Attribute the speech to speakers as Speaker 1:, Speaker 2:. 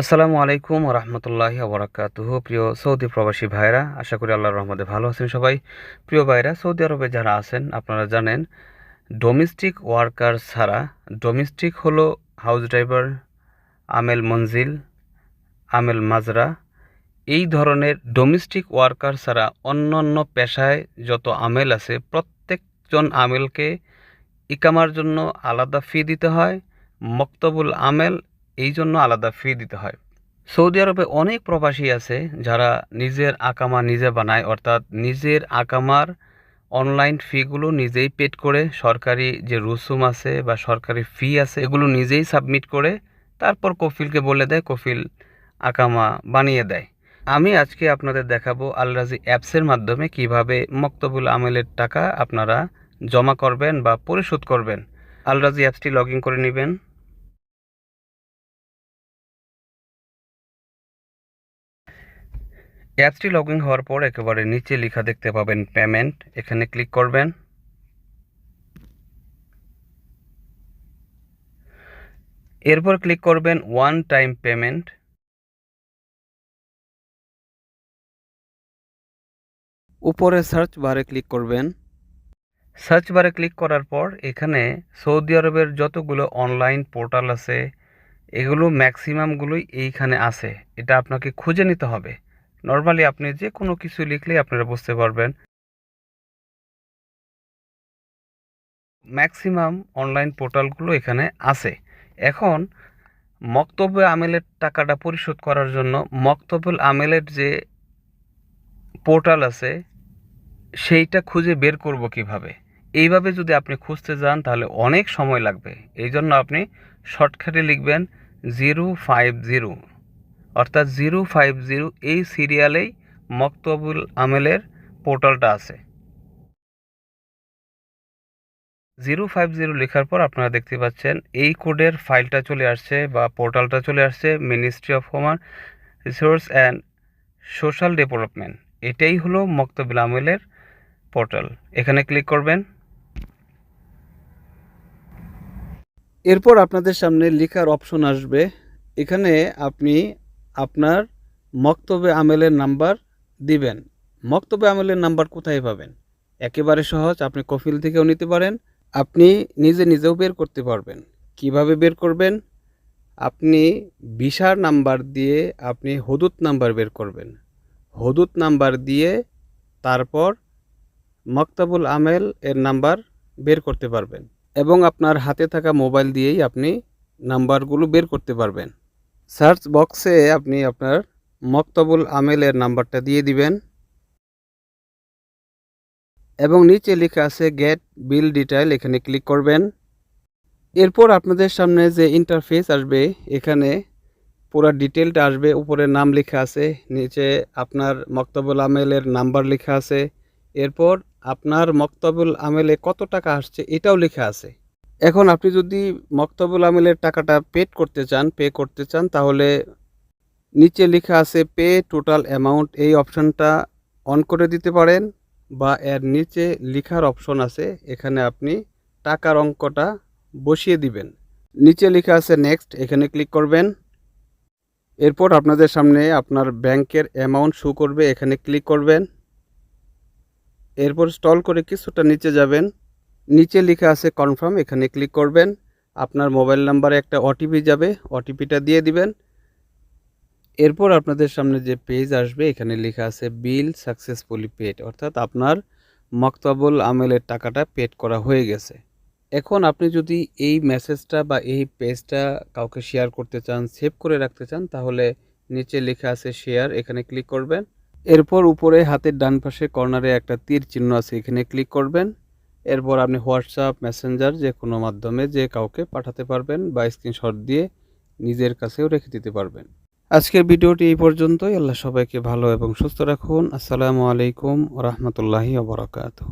Speaker 1: আসসালামু আলাইকুম রহমতুল্লাহি আবরাকাতুহ প্রিয় সৌদি প্রবাসী ভাইরা, আশা করি আল্লাহর রহমতে ভালো আছেন সবাই। প্রিয় ভাইরা, সৌদি আরবে যারা আছেন, আপনারা জানেন ডোমেস্টিক ওয়ার্কার ছাড়া ডোমেস্টিক হলো হাউস ড্রাইভার আমেল মঞ্জিল আমেল মাজরা এই ধরনের ডোমেস্টিক ওয়ার্কার ছাড়া অন্য অন্য পেশায় যত আমেল আছে, প্রত্যেকজন আমেলকে ইকামার জন্য আলাদা ফি দিতে হয়। মক্তবুল আমেল এই জন্য আলাদা ফি দিতে হয়। সৌদি আরবে অনেক প্রবাসী আছে যারা নিজের আকামা নিজে বানায়, অর্থাৎ নিজের আকামার অনলাইন ফিগুলো নিজেই পেড করে, সরকারি যে রুসুম আছে বা সরকারি ফি আছে, এগুলো নিজেই সাবমিট করে, তারপর কফিলকে বলে দেয়, কফিল আকামা বানিয়ে দেয়। আমি আজকে আপনাদের দেখাবো আলরাজি অ্যাপসের মাধ্যমে কীভাবে মক্তবুল আমেলের টাকা আপনারা জমা করবেন বা পরিশোধ করবেন। আলরাজি অ্যাপসটি লগ করে নেবেন। অ্যাপসটি লগ ইন হওয়ার পর একেবারে নিচে লেখা দেখতে পাবেন পেমেন্ট এখানে ক্লিক করবেন। এরপর ক্লিক করবেন ওয়ান টাইম পেমেন্ট উপরে সার্চ বারে ক্লিক করবেন। সার্চ বারে ক্লিক করার পর এখানে সৌদি আরবের যতগুলো অনলাইন পোর্টাল আছে এগুলো ম্যাক্সিমামগুলোই এইখানে আছে। এটা আপনাকে খুঁজে নিতে হবে। নর্মালি আপনি যে কোনো কিছু লিখলেই আপনারা বুঝতে পারবেন। ম্যাক্সিমাম অনলাইন পোর্টালগুলো এখানে আছে। এখন মক্তব্য আমেলের টাকাটা পরিশোধ করার জন্য মক্তবুল আমেলের যে পোর্টাল আছে, সেইটা খুঁজে বের করব কীভাবে? এইভাবে যদি আপনি খুঁজতে যান, তাহলে অনেক সময় লাগবে। এই জন্য আপনি শর্টকাটে লিখবেন জিরো ফাইভ জিরো অর্থাৎ জিরো ফাইভ জিরো এই সিরিয়ালেই মক্তবুল আমেলের পোর্টালটা আছে। জিরো ফাইভ জিরো লেখার পর আপনারা দেখতে পাচ্ছেন, এই কোডের ফাইলটা চলে আসছে বা পোর্টালটা চলে আসছে ministry of human resource and social development এটাই হলো মক্তবুল আমেলের পোর্টাল। এখানে ক্লিক করবেন। এরপর আপনাদের সামনে লেখার অপশন আসবে। এখানে আপনি আপনার মক্তবে আমেলের নাম্বার দিবেন। মক্তবে আমেলের নাম্বার কোথায় পাবেন? একেবারে সহজ, আপনি কফিল থেকেও নিতে পারেন, আপনি নিজে নিজেও বের করতে পারবেন। কীভাবে বের করবেন? আপনি ভিসার নাম্বার দিয়ে আপনি হদুত নাম্বার বের করবেন। হদুত নাম্বার দিয়ে তারপর মক্তাবুল আমেল এর নাম্বার বের করতে পারবেন এবং আপনার হাতে থাকা মোবাইল দিয়েই আপনি নাম্বারগুলো বের করতে পারবেন। সার্চ বক্সে আপনি আপনার মক্তবুল আমেলের নাম্বারটা দিয়ে দিবেন। এবং নিচে লেখা আছে গেট বিল ডিটেইল এখানে ক্লিক করবেন। এরপর আপনাদের সামনে যে ইন্টারফেস আসবে, এখানে পুরো ডিটেলটা আসবে, উপরে নাম লেখা আছে, নিচে আপনার মক্তবুল আমেলের নাম্বার লেখা আছে। এরপর আপনার মক্তবুল আমেলে কত টাকা আসছে, এটাও লেখা আছে। এখন আপনি যদি মক্তবুল আমেলের টাকাটা পেড করতে চান পে করতে চান, তাহলে নিচে লেখা আছে পে টোটাল অ্যামাউন্ট এই অপশনটা অন করে দিতে পারেন বা এর নিচে লেখার অপশন আছে, এখানে আপনি টাকার অঙ্কটা বসিয়ে দিবেন। নিচে লেখা আছে নেক্সট এখানে ক্লিক করবেন। এরপর আপনাদের সামনে আপনার ব্যাংকের অ্যামাউন্ট শো করবে, এখানে ক্লিক করবেন। এরপর স্টল করে কিছুটা নিচে যাবেন। নিচে লেখা আছে কনফার্ম এখানে ক্লিক করবেন। আপনার মোবাইল নাম্বারে একটা ওটিপি যাবে ওটিপিটা দিয়ে দিবেন। এরপর আপনাদের সামনে যে পেজ আসবে, এখানে লেখা আছে বিল সাকসেসফুলি পেড অর্থাৎ আপনার মক্তবুল আমেলের টাকাটা পেড করা হয়ে গেছে। এখন আপনি যদি এই মেসেজটা বা এই পেজটা কাউকে শেয়ার করতে চান সেভ করে রাখতে চান, তাহলে নিচে লেখা আছে শেয়ার এখানে ক্লিক করবেন। এরপর উপরে হাতের ডান পাশে কর্নারে একটা তীর চিহ্ন আছে, এখানে ক্লিক করবেন। এরপর আপনি হোয়াটসঅ্যাপ, মেসেঞ্জার যে কোনো মাধ্যমে যে কাউকে পাঠাতে পারবেন বা স্ক্রিনশট দিয়ে নিজের কাছেও রেখে দিতে পারবেন। আজকের ভিডিওটি এই পর্যন্তই। আল্লাহ সবাইকে ভালো এবং সুস্থ রাখুন। আসসালামু আলাইকুম রহমতুল্লাহি ওবরাকাতু